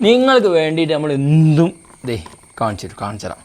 നിങ്ങൾക്ക് വേണ്ടിയിട്ട് നമ്മൾ എന്തും ദേ കാണിച്ചു തരും കാണിച്ചു തരാം.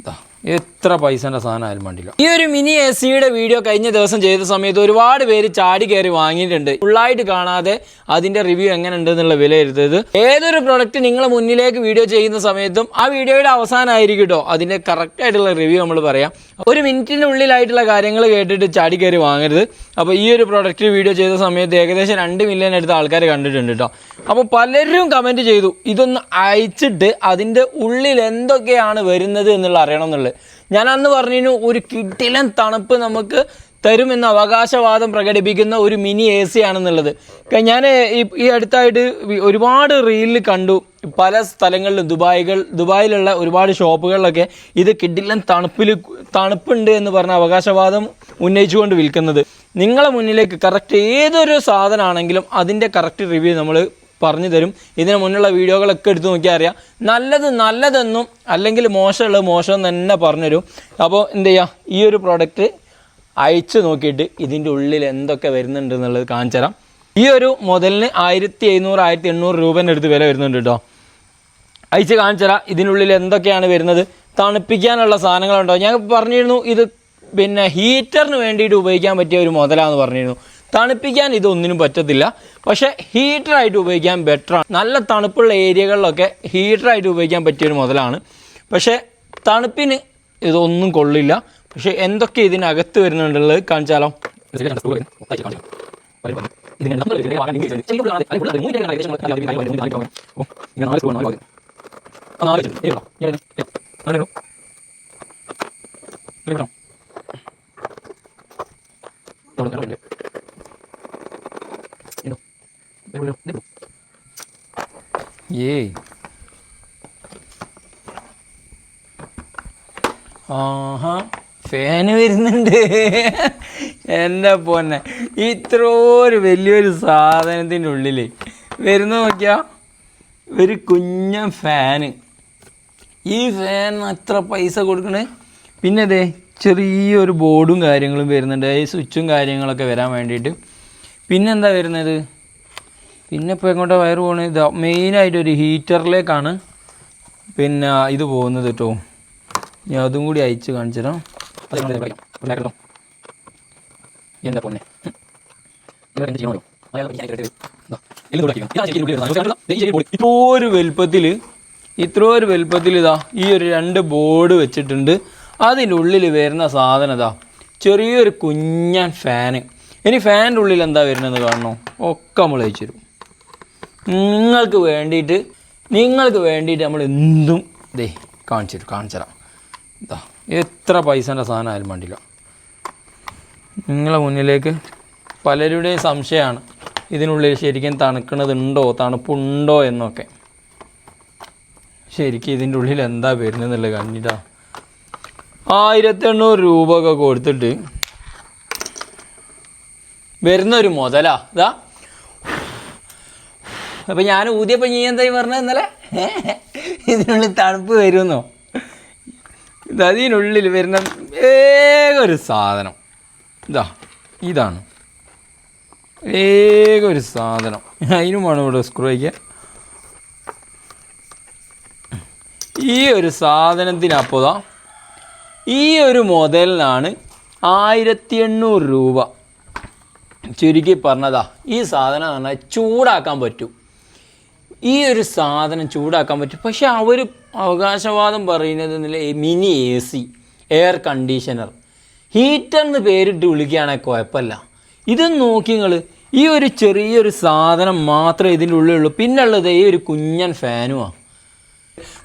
ഇതാ എത്ര പൈസന്റെ സാധനമായാലും വേണ്ടില്ല. ഈ ഒരു മിനി എ സിയുടെ വീഡിയോ കഴിഞ്ഞ ദിവസം ചെയ്ത സമയത്ത് ഒരുപാട് പേര് ചാടി കയറി വാങ്ങിയിട്ടുണ്ട്. ഫുള്ളായിട്ട് കാണാതെ അതിന്റെ റിവ്യൂ എങ്ങനെ ഉണ്ട് എന്നുള്ള വിലയിരുത്തത് ഏതൊരു പ്രൊഡക്റ്റ് നിങ്ങൾ മുന്നിലേക്ക് വീഡിയോ ചെയ്യുന്ന സമയത്തും ആ വീഡിയോയുടെ അവസാനമായിരിക്കും കേട്ടോ അതിന്റെ കറക്റ്റ് ആയിട്ടുള്ള റിവ്യൂ നമ്മൾ പറയാം. ഒരു മിനിറ്റിനുള്ളിലായിട്ടുള്ള കാര്യങ്ങൾ കേട്ടിട്ട് ചാടി കയറി വാങ്ങരുത്. അപ്പോൾ ഈ ഒരു പ്രൊഡക്റ്റ് വീഡിയോ ചെയ്ത സമയത്ത് ഏകദേശം രണ്ട് മില്യൺ അടുത്ത ആൾക്കാർ കണ്ടിട്ടുണ്ട് കേട്ടോ അപ്പോൾ പലരും കമന്റ് ചെയ്തു ഇതൊന്ന് അയച്ചിട്ട് അതിന്റെ ഉള്ളിൽ എന്തൊക്കെയാണ് വരുന്നത് എന്നുള്ള അറിയണം എന്നുള്ളത് ഞാൻ അന്ന് പറഞ്ഞു ഒരു കിട്ടിലൻ തണുപ്പ് നമുക്ക് തരുമെന്ന അവകാശവാദം പ്രകടിപ്പിക്കുന്ന ഒരു മിനി എ സി ആണെന്നുള്ളത്. ഞാൻ ഈ അടുത്തായിട്ട് ഒരുപാട് റീലിൽ കണ്ടു പല സ്ഥലങ്ങളിലും ദുബായികൾ ദുബായിലുള്ള ഒരുപാട് ഷോപ്പുകളിലൊക്കെ ഇത് കിഡിലൻ തണുപ്പിൽ തണുപ്പുണ്ട് എന്ന് പറഞ്ഞ അവകാശവാദം ഉന്നയിച്ചുകൊണ്ട് വിൽക്കുന്നത്. നിങ്ങളെ മുന്നിലേക്ക് കറക്റ്റ് ഏതൊരു സാധനമാണെങ്കിലും അതിന്റെ കറക്റ്റ് റിവ്യൂ നമ്മൾ പറഞ്ഞു തരും ഇതിന് മുന്നുള്ള വീഡിയോകളൊക്കെ എടുത്ത് നോക്കിയാൽ അറിയാം. നല്ലത് നല്ലതെന്നും അല്ലെങ്കിൽ മോശമുള്ളത് മോശം തന്നെ പറഞ്ഞുതരും. അപ്പോൾ എന്ത് ചെയ്യുക ഈ ഒരു പ്രോഡക്റ്റ് അയച്ചു നോക്കിയിട്ട് ഇതിന്റെ ഉള്ളിൽ എന്തൊക്കെ വരുന്നുണ്ട് എന്നുള്ളത് കാണിച്ചു തരാം. ഈ ഒരു മുതലിന് ആയിരത്തി എഴുന്നൂറ് ആയിരത്തി എണ്ണൂറ് രൂപേന്റെ അടുത്ത് വില വരുന്നുണ്ട് കേട്ടോ. അയച്ച് കാണിച്ചു തരാം. ഇതിനുള്ളിൽ എന്തൊക്കെയാണ് വരുന്നത്? തണുപ്പിക്കാനുള്ള സാധനങ്ങളുണ്ടോ? ഞാൻ പറഞ്ഞിരുന്നു ഇത് പിന്നെ ഹീറ്ററിന് വേണ്ടിയിട്ട് ഉപയോഗിക്കാൻ പറ്റിയ ഒരു മുതലാന്ന് പറഞ്ഞിരുന്നു. തണുപ്പിക്കാൻ ഇതൊന്നിനും പറ്റത്തില്ല. പക്ഷേ ഹീറ്ററായിട്ട് ഉപയോഗിക്കാൻ ബെറ്ററാണ് നല്ല തണുപ്പുള്ള ഏരിയകളിലൊക്കെ ഹീറ്ററായിട്ട് ഉപയോഗിക്കാൻ പറ്റിയൊരു മുതലാണ്. പക്ഷേ തണുപ്പിന് ഇതൊന്നും കൊള്ളില്ല. പക്ഷേ എന്തൊക്കെ ഇതിനകത്ത് വരുന്നുണ്ടുള്ളത് കാണിച്ചാലോ? ഏയ് ആഹാ ഫാന് വരുന്നുണ്ട്. എന്റെ പൊന്നെ? ഇത്ര ഒരു വലിയൊരു സാധനത്തിന്റെ ഉള്ളിൽ വരുന്ന നോക്കിയാ ഒരു കുഞ്ഞ ഫാന് ഈ ഫാനിന് അത്ര പൈസ കൊടുക്കണേ. പിന്നെ അതെ ചെറിയൊരു ബോർഡും കാര്യങ്ങളും വരുന്നുണ്ട്. ഈ സ്വിച്ചും കാര്യങ്ങളൊക്കെ വരാൻ വേണ്ടിയിട്ട്. പിന്നെന്താ വരുന്നത്? പിന്നെ ഇപ്പോൾ എങ്ങോട്ടാ വയറ് പോകുന്നത് ഇത് മെയിനായിട്ട് ഒരു ഹീറ്ററിലേക്കാണ് പിന്നെ ഇത് പോകുന്നത് കേട്ടോ ഞാൻ അതും കൂടി അയച്ച് കാണിച്ചു തരാം എന്താ പൊന്നെ? ഇത്രോ ഒരു വലുപ്പത്തിൽ ഇത്രോ ഒരു വലുപ്പത്തിൽ ഇതാ ഈ ഒരു രണ്ട് ബോർഡ് വെച്ചിട്ടുണ്ട്. അതിന്റെ ഉള്ളിൽ വരുന്ന സാധനം ഇതാ ചെറിയൊരു കുഞ്ഞൻ ഫാന്. ഇനി ഫാനിന്റെ ഉള്ളിൽ എന്താ വരുന്നത് കാണണോ? ഒക്കെ നമ്മൾ അയച്ചു തരും. നിങ്ങൾക്ക് വേണ്ടിയിട്ട് നിങ്ങൾക്ക് വേണ്ടിയിട്ട് നമ്മൾ എന്തും ദേ കാണിച്ചു തരും കാണിച്ചു തരാം. ഇതാ എത്ര പൈസന്റെ സാധനമായാലും വേണ്ടില്ല നിങ്ങളെ മുന്നിലേക്ക് പലരുടെയും സംശയമാണ്. ഇതിനുള്ളിൽ ശരിക്കും തണുക്കണതുണ്ടോ തണുപ്പുണ്ടോ എന്നൊക്കെ. ശരിക്കും ഇതിന്റെ ഉള്ളിൽ എന്താ വരുന്നതെന്നുള്ളത് കണ്ടിട്ടാ. ആയിരത്തി എണ്ണൂറ് രൂപ ഒക്കെ കൊടുത്തിട്ട് വരുന്ന ഒരു മുതലാ. ഇതാ അപ്പം ഞാൻ ഊതിയപ്പോൾ നീ എന്തായി പറഞ്ഞത് ഇന്നലെ? ഇതിനുള്ളിൽ തണുപ്പ് വരുമെന്നോ? ഇത് അതിനുള്ളിൽ വരുന്ന ഏകൊരു ഒരു സാധനം. ഇതാ ഇതാണ്. ഏകൊരു ഒരു സാധനം. വേണം ഇവിടെ സ്ക്രൂ വയ്ക്കുക ഈ ഒരു സാധനത്തിനപ്പോൾ ഈ ഒരു മുതലിനാണ് ആയിരത്തി എണ്ണൂറ് രൂപ. ചുരുക്കി പറഞ്ഞതാ ഈ സാധനം എന്ന് പറഞ്ഞാൽ ചൂടാക്കാൻ പറ്റും. ഈ ഒരു സാധനം ചൂടാക്കാൻ പറ്റും. പക്ഷെ അവർ അവകാശവാദം പറയുന്നത് mini A C air conditioner. Heater എന്ന് പേരിട്ട് വിളിക്കുകയാണെങ്കിൽ കുഴപ്പമില്ല. ഇത് നോക്കി നിങ്ങൾ ഈ ഒരു ചെറിയൊരു സാധനം മാത്രമേ ഇതിന്റെ ഉള്ളിലുള്ളൂ. പിന്നുള്ളത് ഈ ഒരു കുഞ്ഞൻ ഫാനുമാണ്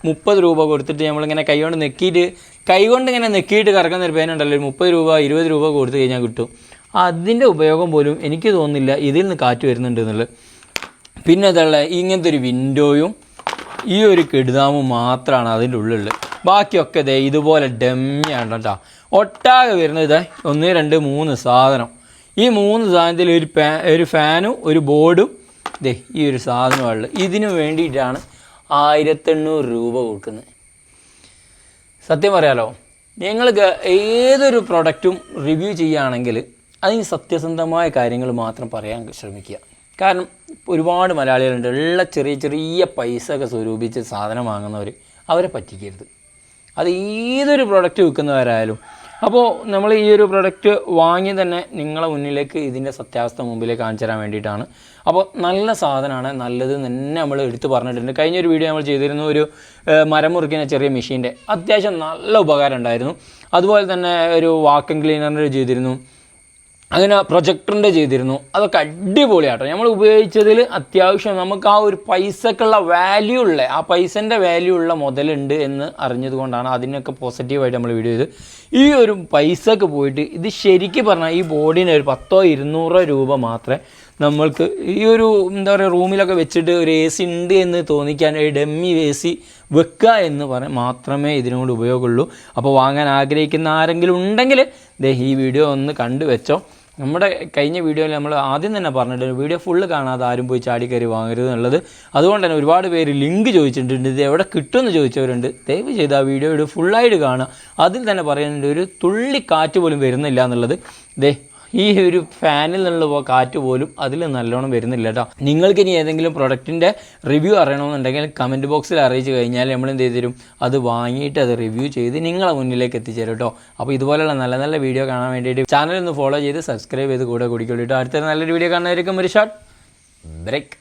മുപ്പത് രൂപ കൊടുത്തിട്ട് നമ്മളിങ്ങനെ കൈ കൊണ്ട് നെക്കിയിട്ട് കൈകൊണ്ട് ഇങ്ങനെ നെക്കിയിട്ട് കറക്കുന്ന ഒരു പേനുണ്ടല്ലോ ഒരു മുപ്പത് രൂപ ഇരുപത് രൂപ കൊടുത്തു കഴിഞ്ഞാൽ കിട്ടും. അതിന്റെ ഉപയോഗം പോലും എനിക്ക് തോന്നുന്നില്ല ഇതിൽ നിന്ന് കാറ്റ് വരുന്നുണ്ട് എന്നുള്ളത്. പിന്നെ അതുള്ള ഇങ്ങനത്തെ ഒരു വിൻഡോയും ഈ ഒരു കെടുതാമും മാത്രമാണ് അതിന്റെ ഉള്ളിൽ ബാക്കിയൊക്കെ ഇതേ ഇതുപോലെ ഡമ്മിയാണ് കേട്ടോ. ഒട്ടാകെ വരുന്നത് ഇതേ ഒന്ന് രണ്ട് മൂന്ന് സാധനം. ഈ മൂന്ന് സാധനത്തിൽ ഒരു ഒരു ഫാനും ഒരു ബോർഡും ഇതേ ഈ ഒരു സാധനമുള്ളത് ഇതിനു വേണ്ടിയിട്ടാണ് ആയിരത്തെണ്ണൂറ് രൂപ കൊടുക്കുന്നത്. സത്യം പറയാലോ നിങ്ങൾക്ക് ഏതൊരു പ്രൊഡക്റ്റും റിവ്യൂ ചെയ്യുകയാണെങ്കിൽ അതിന് സത്യസന്ധമായ കാര്യങ്ങൾ മാത്രം പറയാൻ ശ്രമിക്കുക. കാരണം ഒരുപാട് മലയാളികളുണ്ട്. ഉള്ള ചെറിയ ചെറിയ പൈസ ഒക്കെ സ്വരൂപിച്ച് സാധനം വാങ്ങുന്നവർ അവരെ പറ്റിക്കരുത്. അത് ഏതൊരു പ്രൊഡക്റ്റ് വിൽക്കുന്നവരായാലും. അപ്പോൾ നമ്മൾ ഈ ഒരു പ്രൊഡക്റ്റ് വാങ്ങി തന്നെ നിങ്ങളെ മുന്നിലേക്ക് ഇതിന്റെ സത്യാവസ്ഥ മുമ്പിലേക്ക് കാണിച്ചു തരാൻ വേണ്ടിയിട്ടാണ്. അപ്പോൾ നല്ല സാധനമാണ്. നല്ലത് തന്നെ നമ്മൾ എടുത്ത് പറഞ്ഞിട്ടുണ്ട്. കഴിഞ്ഞൊരു വീഡിയോ നമ്മൾ ചെയ്തിരുന്നു ഒരു മരം മുറിക്കുന്ന ചെറിയ മെഷീന്റെ അത്യാവശ്യം നല്ല ഉപകാരം ഉണ്ടായിരുന്നു. അതുപോലെ തന്നെ ഒരു വാക്കിംഗ് ക്ലീനറിന്റെ ചെയ്തിരുന്നു. അങ്ങനെ പ്രൊജക്ടറിന്റെ ചെയ്തിരുന്നു. അതൊക്കെ അടിപൊളിയാട്ടോ നമ്മൾ ഉപയോഗിച്ചതിൽ അത്യാവശ്യം നമുക്ക് ആ ഒരു പൈസക്കുള്ള വാല്യൂ ഉള്ള ആ പൈസന്റെ വാല്യൂ ഉള്ള മുതലുണ്ട് എന്ന് അറിഞ്ഞതുകൊണ്ടാണ് അതിനൊക്കെ പോസിറ്റീവായിട്ട് നമ്മൾ വീഡിയോ ചെയ്ത് ഈ ഒരു പൈസക്ക് പോയിട്ട് ഇത് ശരിക്കും പറഞ്ഞാൽ ഈ ബോഡിന് ഒരു പത്തോ ഇരുന്നൂറോ രൂപ മാത്രമേ നമ്മൾക്ക് ഈ ഒരു എന്താ പറയുക റൂമിലൊക്കെ വെച്ചിട്ട് ഒരു എ സി ഉണ്ട് എന്ന് തോന്നിക്കാൻ ഒരു ഡെമ്മി എ സി വെക്കുക എന്ന് പറഞ്ഞ് മാത്രമേ ഇതിനോട് ഉപയോഗമുള്ളൂ. അപ്പോൾ വാങ്ങാൻ ആഗ്രഹിക്കുന്ന ആരെങ്കിലും ഉണ്ടെങ്കിൽ ദേ ഈ വീഡിയോ ഒന്ന് കണ്ടു വെച്ചോ. നമ്മുടെ കഴിഞ്ഞ വീഡിയോയിൽ നമ്മൾ ആദ്യം തന്നെ പറഞ്ഞിട്ടുണ്ട് വീഡിയോ ഫുള്ള് കാണാതെ ആരും പോയി ചാടി കയറി വാങ്ങരുത് എന്നുള്ളത്. അതുകൊണ്ട് തന്നെ ഒരുപാട് പേര് ലിങ്ക് ചോദിച്ചിട്ടുണ്ട് ഇത് എവിടെ കിട്ടുമെന്ന് ചോദിച്ചവരുണ്ട്. ദയവ് ചെയ്ത് ആ വീഡിയോ ഫുള്ളായിട്ട് കാണുക. അതിൽ തന്നെ പറയുന്നുണ്ട് ഒരു തുള്ളി കാറ്റ് പോലും വരുന്നില്ല എന്നുള്ളത്. ദേ ഈ ഒരു ഫാനിൽ നിന്നുള്ള കാറ്റ് പോലും അതിൽ നല്ലോണം വരുന്നില്ല കേട്ടോ നിങ്ങൾക്ക് ഇനി ഏതെങ്കിലും പ്രൊഡക്റ്റിന്റെ റിവ്യൂ അറിയണമെന്നുണ്ടെങ്കിൽ കമന്റ് ബോക്സിൽ അറിയിച്ചു കഴിഞ്ഞാൽ നമ്മൾ എന്ത് ചെയ്തു തരും അത് വാങ്ങിയിട്ട് അത് റിവ്യൂ ചെയ്ത് നിങ്ങളെ മുന്നിലേക്ക് എത്തിച്ചേരും കേട്ടോ അപ്പോൾ ഇതുപോലെയുള്ള നല്ല നല്ല വീഡിയോ കാണാൻ വേണ്ടിയിട്ട് ചാനൽ ഒന്ന് ഫോളോ ചെയ്ത് സബ്സ്ക്രൈബ് ചെയ്ത് കൂടെ കൂടിക്കൊള്ളിട്ടോ അടുത്ത നല്ലൊരു വീഡിയോ കാണുന്നതായിരിക്കും ഒരു ഷോട്ട് ബ്രേക്ക്.